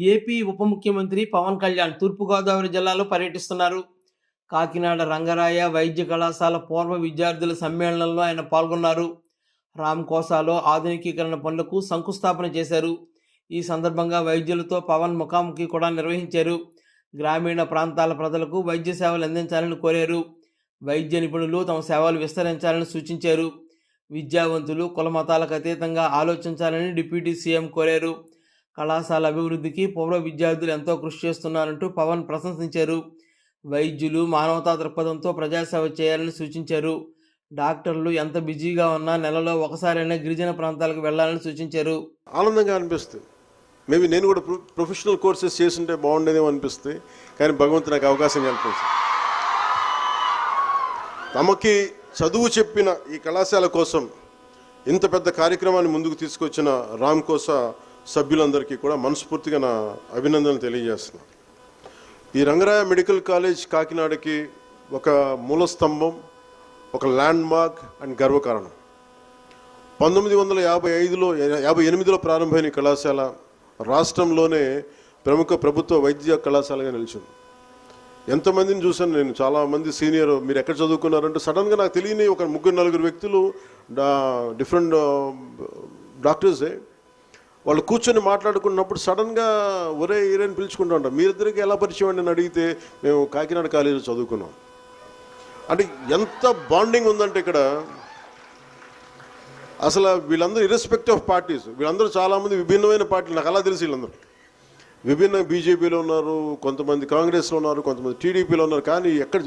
AP ఉప ముఖ్యమంత్రి పవన్ కళ్యాణ్ తూర్పుగోదావరి జిల్లాలో పర్యటిస్తున్నారు. కాకినాడ రంగరాయ వైద్య కళాశాల పూర్వ విద్యార్థుల సమ్మేళనంలో ఆయన పాల్గొన్నారు. రామ్ కోసాలో ఆధునికీకరణ పనులకు శంకుస్థాపన చేశారు. ఈ సందర్భంగా వైద్యులతో పవన్ ముఖాముఖి కూడా నిర్వహించారు. గ్రామీణ ప్రాంతాల ప్రజలకు వైద్య సేవలు అందించాలని కోరారు. వైద్య నిపుణులు తమ సేవలు విస్తరించాలని సూచించారు. విద్యావంతులు కుల మతాలకు అతీతంగా ఆలోచించాలని డిప్యూటీ సీఎం కోరారు. కళాశాల అభివృద్ధికి పూర్వ విద్యార్థులు ఎంతో కృషి చేస్తున్నారంటూ పవన్ ప్రశంసించారు. వైద్యులు మానవతా దృక్పథంతో ప్రజాసేవ చేయాలని సూచించారు. డాక్టర్లు ఎంత బిజీగా ఉన్నా నెలలో ఒకసారైనా గిరిజన ప్రాంతాలకు వెళ్ళాలని సూచించారు. ఆనందంగా అనిపిస్తుంది. మేబీ నేను కూడా ప్రొ- ప్రొఫెషనల్ కోర్సెస్ చేస్తుంటే బాగుండేదేమో అనిపిస్తుంది. కానీ భగవంతు నాకు అవకాశం కల్పిస్తుంది తమకి చదువు చెప్పిన ఈ కళాశాల కోసం ఇంత పెద్ద కార్యక్రమాన్ని ముందుకు తీసుకొచ్చిన రామ్ కోసా సభ్యులందరికీ కూడా మనస్ఫూర్తిగా నా అభినందనలు తెలియజేస్తున్నాను ఈ రంగరాయ మెడికల్ కాలేజ్ కాకినాడకి ఒక మూల స్తంభం ఒక ల్యాండ్ మార్క్ అండ్ గర్వకారణం. పంతొమ్మిది వందల యాభై ఐదులో యాభై ఎనిమిదిలో ప్రారంభమైన కళాశాల రాష్ట్రంలోనే ప్రముఖ ప్రభుత్వ వైద్య కళాశాలగా నిలిచింది. ఎంతమందిని చూశాను నేను చాలామంది సీనియర్ మీరు ఎక్కడ చదువుకున్నారంటే సడన్గా నాకు తెలియని ఒక ముగ్గురు నలుగురు వ్యక్తులు డా డిఫరెంట్ డాక్టర్సే వాళ్ళు కూర్చొని మాట్లాడుకున్నప్పుడు సడన్గా ఒరే ఈరేని పిలుచుకుంటూ ఉంటాం మీరిద్దరికి ఎలా పరిచయం అండి? అని అడిగితే మేము కాకినాడ కాలేజీలో చదువుకున్నాం. అంటే ఎంత బాండింగ్ ఉందంటే ఇక్కడ. అసలు వీళ్ళందరూ ఇర్రెస్పెక్ట్ ఆఫ్ పార్టీస్ వీళ్ళందరూ చాలామంది విభిన్నమైన పార్టీలు. నాకు అలా తెలిసి వీళ్ళందరూ. విభిన్న బీజేపీలో ఉన్నారు కొంతమంది కాంగ్రెస్లో ఉన్నారు కొంతమంది టీడీపీలో ఉన్నారు. కానీ ఎక్కడ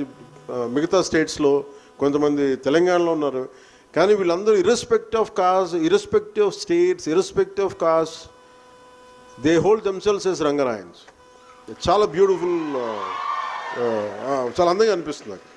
మిగతా స్టేట్స్లో కొంతమంది తెలంగాణలో ఉన్నారు. కానీ వీళ్ళందరూ irrespect of caste irrespective of states irrespective of caste they hold themselves as Rangarayans చాలా బ్యూటిఫుల్ uh, uh, చాలా అందంగా అనిపిస్తుంది నాకు.